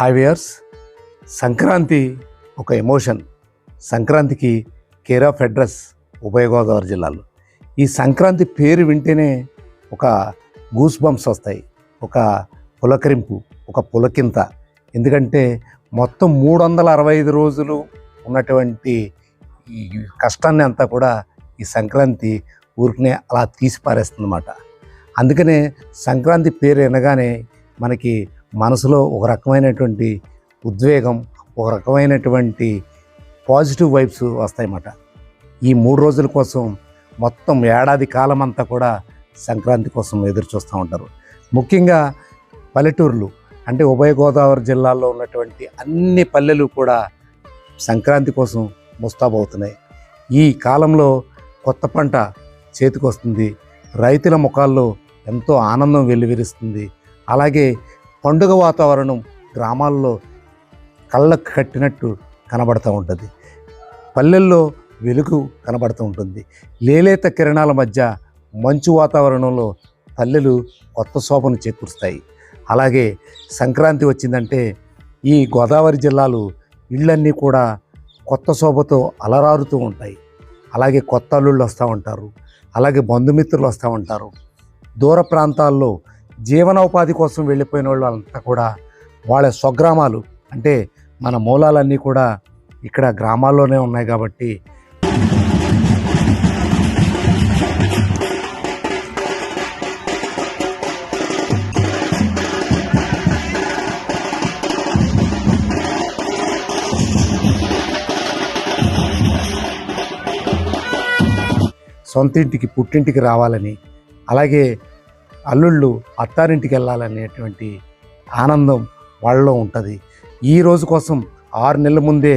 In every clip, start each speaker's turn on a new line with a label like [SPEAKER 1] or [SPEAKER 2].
[SPEAKER 1] Hi Sankranti ఒక emotion. సంక్రాంతికి care of address ఉభయ గోదావరి జిల్లాలో. ఈ సంక్రాంతి పేరు వింటేనే ఒక గూస్ బంప్స్ వస్తాయి. ఒక పులకరింపు ఒక పులకింత. ఎందుకంటే మొత్తం మూడు వందల అరవై ఐదు రోజులు ఉన్నటువంటి ఈ కష్టాన్ని అంతా కూడా ఈ సంక్రాంతి ఊరికనే అలా తీసి పారేస్తుందన్నమాట అందుకనే సంక్రాంతి పేరు వినగానే మనకి మనసులో ఒక రకమైనటువంటి ఉద్వేగం ఒక రకమైనటువంటి పాజిటివ్ వైబ్స్ వస్తాయన్నమాట. ఈ మూడు రోజుల కోసం మొత్తం ఏడాది కాలం అంతా కూడా సంక్రాంతి కోసం ఎదురు చూస్తూ ఉంటారు. ముఖ్యంగా పల్లెటూర్లు అంటే ఉభయ గోదావరి జిల్లాలో ఉన్నటువంటి అన్ని పల్లెలు కూడా సంక్రాంతి కోసం ముస్తాబవుతున్నాయి ఈ కాలంలో కొత్త పంట చేతికొస్తుంది. రైతుల ముఖాల్లో ఎంతో ఆనందం వెల్లివిరుస్తుంది. అలాగే పండుగ వాతావరణం గ్రామాల్లో కళ్ళకు కట్టినట్టు కనబడుతూ ఉంటుంది. పల్లెల్లో వెలుగు కనబడుతూ ఉంటుంది. లేలేత కిరణాల మధ్య మంచు వాతావరణంలో పల్లెలు కొత్త శోభను చేకూరుస్తాయి. అలాగే సంక్రాంతి వచ్చిందంటే ఈ గోదావరి జిల్లాలు ఇళ్ళన్నీ కూడా కొత్త శోభతో అలరారుతూ ఉంటాయి. అలాగే కొత్త అల్లుళ్ళు వస్తూ ఉంటారు. అలాగే బంధుమిత్రులు వస్తూ ఉంటారు. దూర ప్రాంతాల్లో జీవనోపాధి కోసం వెళ్ళిపోయిన వాళ్ళంతా కూడా వాళ్ళ స్వగ్రామాలు అంటే మన మూలాలన్నీ కూడా ఇక్కడ గ్రామాల్లోనే ఉన్నాయి కాబట్టి. సొంత ఇంటికి పుట్టింటికి రావాలని అలాగే అల్లుళ్ళు అత్తారింటికి వెళ్ళాలనేటువంటి ఆనందం వాళ్ళలో ఉంటుంది. ఈ రోజు కోసం ఆరు నెలల ముందే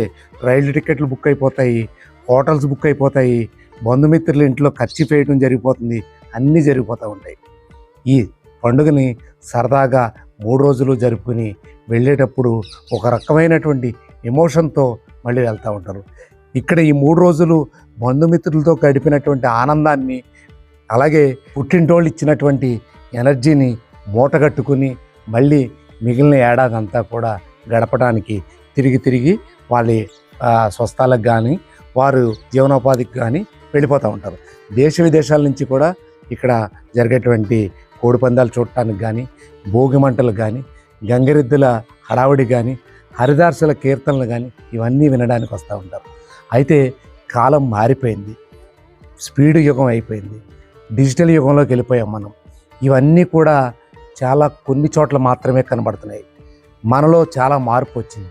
[SPEAKER 1] రైలు టికెట్లు బుక్ అయిపోతాయి హోటల్స్ బుక్ అయిపోతాయి బంధుమిత్రుల ఇంట్లో ఖర్చు వేయడం జరిగిపోతుంది అన్నీ జరిగిపోతూ ఉంటాయి. ఈ పండుగని సరదాగా మూడు రోజులు జరుపుకుని వెళ్ళేటప్పుడు ఒక రకమైనటువంటి ఎమోషన్తో మళ్ళీ వెళ్తూ ఉంటారు. ఇక్కడ ఈ మూడు రోజులు బంధుమిత్రులతో గడిపినటువంటి ఆనందాన్ని అలాగే పుట్టింటోళ్ళు ఇచ్చినటువంటి ఎనర్జీని మూటగట్టుకుని మళ్ళీ మిగిలిన ఏడాది అంతా కూడా గడపడానికి తిరిగి తిరిగి వాళ్ళ స్వస్థలకు స్వస్థాలకు కానీ వారు జీవనోపాధికి కానీ వెళ్ళిపోతూ ఉంటారు. దేశ విదేశాల నుంచి కూడా ఇక్కడ జరిగేటువంటి కోడి పందాలు చూడటానికి కానీ భోగి మంటలు కానీ గంగిరెద్దుల హడావుడి కానీ హరిదార్సుల కీర్తనలు కానీ ఇవన్నీ వినడానికి వస్తూ ఉంటారు. అయితే కాలం మారిపోయింది. స్పీడ్ యుగం అయిపోయింది. డిజిటల్ యుగంలోకి వెళ్ళిపోయాం మనం. ఇవన్నీ కూడా చాలా కొన్ని చోట్ల మాత్రమే కనబడుతున్నాయి. మనలో చాలా మార్పు వచ్చింది.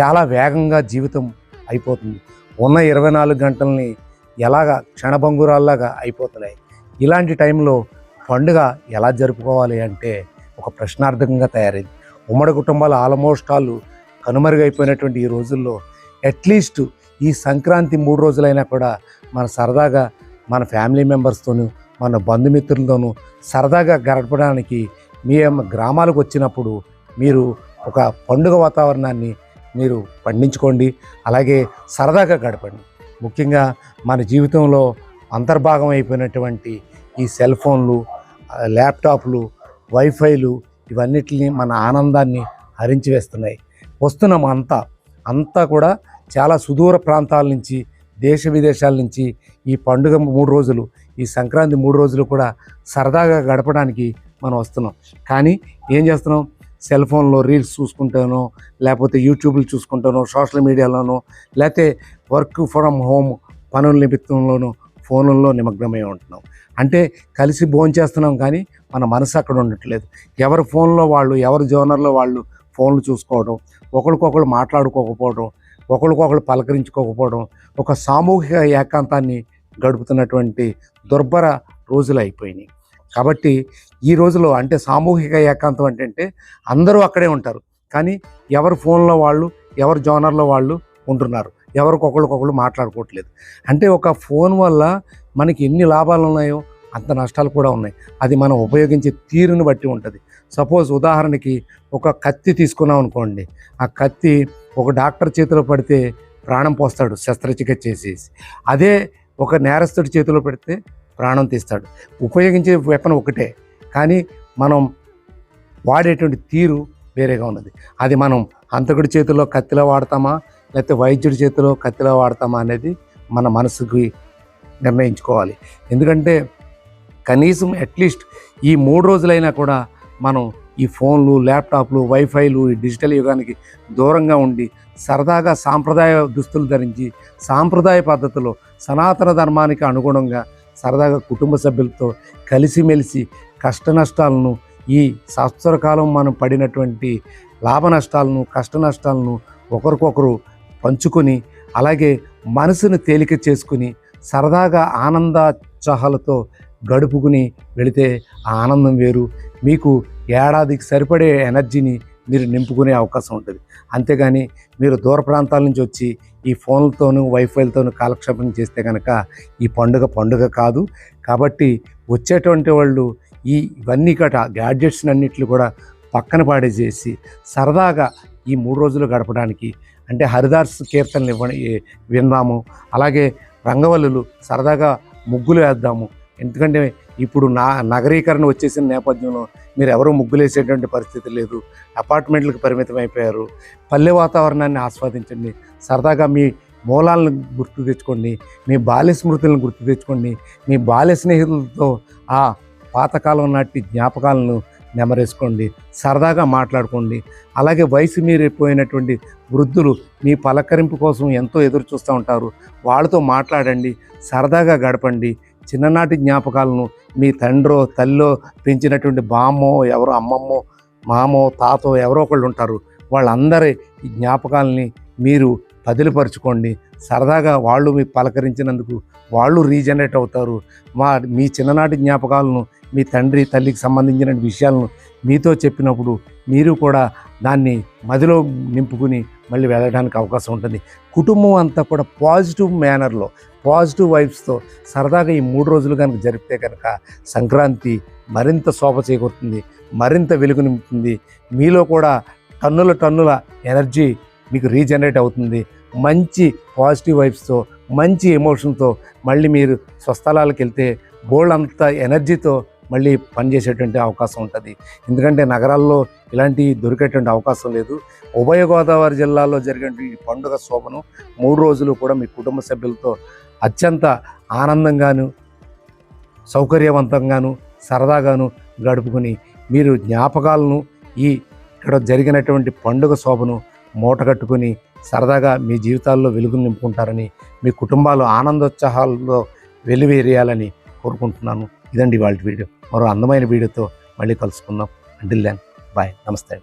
[SPEAKER 1] చాలా వేగంగా జీవితం అయిపోతుంది. ఉన్న ఇరవై నాలుగు గంటల్ని ఎలాగ క్షణభంగురాల్లాగా అయిపోతున్నాయి. ఇలాంటి టైంలో పండుగ ఎలా జరుపుకోవాలి అంటే ఒక ప్రశ్నార్థకంగా తయారైంది. ఉమ్మడి కుటుంబాలు ఆల్మోస్ట్ వాళ్ళు కనుమరుగైపోయినటువంటి ఈ రోజుల్లో అట్లీస్ట్ ఈ సంక్రాంతి మూడు రోజులైనా కూడా మన సరదాగా మన ఫ్యామిలీ మెంబర్స్తోనూ మన బంధుమిత్రులతోనూ సరదాగా గడపడానికి మీ గ్రామాలకు వచ్చినప్పుడు మీరు ఒక పండుగ వాతావరణాన్ని మీరు పండించుకోండి. అలాగే సరదాగా గడపండి. ముఖ్యంగా మన జీవితంలో అంతర్భాగం అయిపోయినటువంటి ఈ సెల్ ఫోన్లు ల్యాప్టాప్లు వైఫైలు ఇవన్నిటిని మన ఆనందాన్ని హరించి వేస్తున్నాయి వస్తున్నాం అంతా. అంతా కూడా చాలా సుదూర ప్రాంతాల నుంచి దేశ విదేశాల నుంచి ఈ పండుగ మూడు రోజులు ఈ సంక్రాంతి మూడు రోజులు కూడా సరదాగా గడపడానికి మనం వస్తున్నాం. కానీ ఏం చేస్తున్నాం? సెల్ ఫోన్లో రీల్స్ చూసుకుంటానో లేకపోతే యూట్యూబ్లు చూసుకుంటానో సోషల్ మీడియాలోనో లేకపోతే వర్క్ ఫ్రమ్ హోమ్ పనుల నిమిత్తంలోనూ ఫోన్లలో నిమగ్నమై ఉంటున్నాం. అంటే కలిసి భోంచేస్తున్నాం కానీ మన మనసు అక్కడ ఉండట్లేదు. ఎవరి ఫోన్లో వాళ్ళు ఎవరి జోనర్లో వాళ్ళు ఫోన్లు చూసుకోవడం ఒకరికొకరు మాట్లాడుకోకపోవడం ఒకరికొకరు పలకరించుకోకపోవడం ఒక సామూహిక ఏకాంతాన్ని గడుపుతున్నటువంటి దుర్భర రోజులు అయిపోయినాయి. కాబట్టి ఈ రోజులో అంటే సామూహిక ఏకాంతం అంటే అంటే అందరూ అక్కడే ఉంటారు. కానీ ఎవరి ఫోన్లో వాళ్ళు ఎవరి జోనర్లో వాళ్ళు ఉంటున్నారు. ఎవరికొకరికొకరు మాట్లాడుకోవట్లేదు. అంటే ఒక ఫోన్ వల్ల మనకి ఎన్ని లాభాలు ఉన్నాయో అంత నష్టాలు కూడా ఉన్నాయి. అది మనం ఉపయోగించే తీరును బట్టి ఉంటుంది. సపోజ్ ఉదాహరణకి ఒక కత్తి తీసుకున్నాం అనుకోండి. ఆ కత్తి ఒక డాక్టర్ చేతిలో పడితే ప్రాణం పోస్తాడు శస్త్రచికిత్స చేసేసి. అదే ఒక నేరస్తుడి చేతిలో పెడితే ప్రాణం తీస్తాడు. ఉపయోగించే వెపన్ ఒకటే కానీ మనం వాడేటువంటి తీరు వేరేగా ఉన్నది. అది మనం హంతకుడి చేతిలో కత్తిలో వాడతామా లేకపోతే వైద్యుడి చేతిలో కత్తిలో వాడతామా అనేది మన మనసుకి నిర్ణయించుకోవాలి. ఎందుకంటే కనీసం అట్లీస్ట్ ఈ మూడు రోజులైనా కూడా మనం ఈ ఫోన్లు ల్యాప్టాప్లు వైఫైలు ఈ డిజిటల్ యుగానికి దూరంగా ఉండి సరదాగా సాంప్రదాయ దుస్తులు ధరించి సాంప్రదాయ పద్ధతిలో సనాతన ధర్మానికి అనుగుణంగా సరదాగా కుటుంబ సభ్యులతో కలిసిమెలిసి కష్ట నష్టాలను ఈ సంవత్సర కాలం మనం పడినటువంటి లాభ నష్టాలను కష్ట నష్టాలను ఒకరికొకరు పంచుకొని అలాగే మనసును తేలిక చేసుకుని సరదాగా ఆనందోత్సాహాలతో గడుపుకుని వెళితే ఆ ఆనందం వేరు. మీకు ఏడాదికి సరిపడే ఎనర్జీని మీరు నింపుకునే అవకాశం ఉంటుంది. అంతేగాని మీరు దూర ప్రాంతాల నుంచి వచ్చి ఈ ఫోన్లతోనూ వైఫైలతోనూ కాలక్షేపం చేస్తే కనుక ఈ పండుగ పండుగ కాదు. కాబట్టి వచ్చేటువంటి వాళ్ళు ఈ ఇవన్నీ కట గ్యాడ్జెట్స్ అన్నింటిని కూడా పక్కన పాడేసేసి సరదాగా ఈ మూడు రోజులు గడపడానికి అంటే హరిదాస్ కీర్తనలు ఇవ్వ విందాము అలాగే రంగవల్లులు సరదాగా ముగ్గులు వేద్దాము. ఎందుకంటే ఇప్పుడు నా నగరీకరణ వచ్చేసిన నేపథ్యంలో మీరు ఎవరూ ముగ్గులేసేటువంటి పరిస్థితి లేదు. అపార్ట్మెంట్లకు పరిమితం అయిపోయారు. పల్లె వాతావరణాన్ని ఆస్వాదించండి. సరదాగా మీ మూలాలను గుర్తు తెచ్చుకోండి. మీ బాల్య స్మృతులను గుర్తు తెచ్చుకోండి. మీ బాల్య స్నేహితులతో ఆ పాతకాలం నాటి జ్ఞాపకాలను నెమరేసుకోండి. సరదాగా మాట్లాడుకోండి. అలాగే వయసు మీరిపోయినటువంటి వృద్ధులు మీ పలకరింపు కోసం ఎంతో ఎదురు చూస్తూ ఉంటారు. వాళ్ళతో మాట్లాడండి. సరదాగా గడపండి. చిన్ననాటి జ్ఞాపకాలను మీ తండ్రో తల్లో పెంచినటువంటి బామ్మో ఎవరో అమ్మమ్మో మామో తాతో ఎవరో ఒకళ్ళు ఉంటారు. వాళ్ళందరి జ్ఞాపకాలని మీరు పదిలిపరచుకోండి. సరదాగా వాళ్ళు మీకు పలకరించినందుకు వాళ్ళు రీజనరేట్ అవుతారు. మా మీ చిన్ననాటి జ్ఞాపకాలను మీ తండ్రి తల్లికి సంబంధించిన విషయాలను మీతో చెప్పినప్పుడు మీరు కూడా దాన్ని మదిలో నింపుకుని మళ్ళీ వెళ్ళడానికి అవకాశం ఉంటుంది. కుటుంబం అంతా కూడా పాజిటివ్ మేనర్లో పాజిటివ్ వైబ్స్తో సరదాగా ఈ మూడు రోజులు కనుక జరిపితే కనుక సంక్రాంతి మరింత శోభ చేకూరుతుంది మరింత వెలుగు నింపుతుంది. మీలో కూడా టన్నుల టన్నుల ఎనర్జీ మీకు రీజనరేట్ అవుతుంది. మంచి పాజిటివ్ వైబ్స్తో మంచి ఎమోషన్తో మళ్ళీ మీరు స్వస్థలాలకు వెళ్తే బోల్డ్ అంత ఎనర్జీతో మళ్ళీ పనిచేసేటువంటి అవకాశం ఉంటుంది. ఎందుకంటే నగరాల్లో ఇలాంటివి దొరికేటువంటి అవకాశం లేదు. ఉభయ గోదావరి జిల్లాలో జరిగినటువంటి పండుగ శోభను మూడు రోజులు కూడా మీ కుటుంబ సభ్యులతో అత్యంత ఆనందంగాను సౌకర్యవంతంగాను సరదాగాను గడుపుకొని మీరు జ్ఞాపకాలను ఈ ఇక్కడ జరిగినటువంటి పండుగ శోభను మూట కట్టుకుని సరదాగా మీ జీవితాల్లో వెలుగు నింపుకుంటారని మీ కుటుంబాలు ఆనందోత్సాహాల్లో వెలివేరేయాలని కోరుకుంటున్నాను. ఇదండి వాళ్ళ వీడియో. మరో అందమైన వీడియోతో మళ్ళీ కలుసుకుందాం. అంటిల్ దెన్ బాయ్ నమస్తే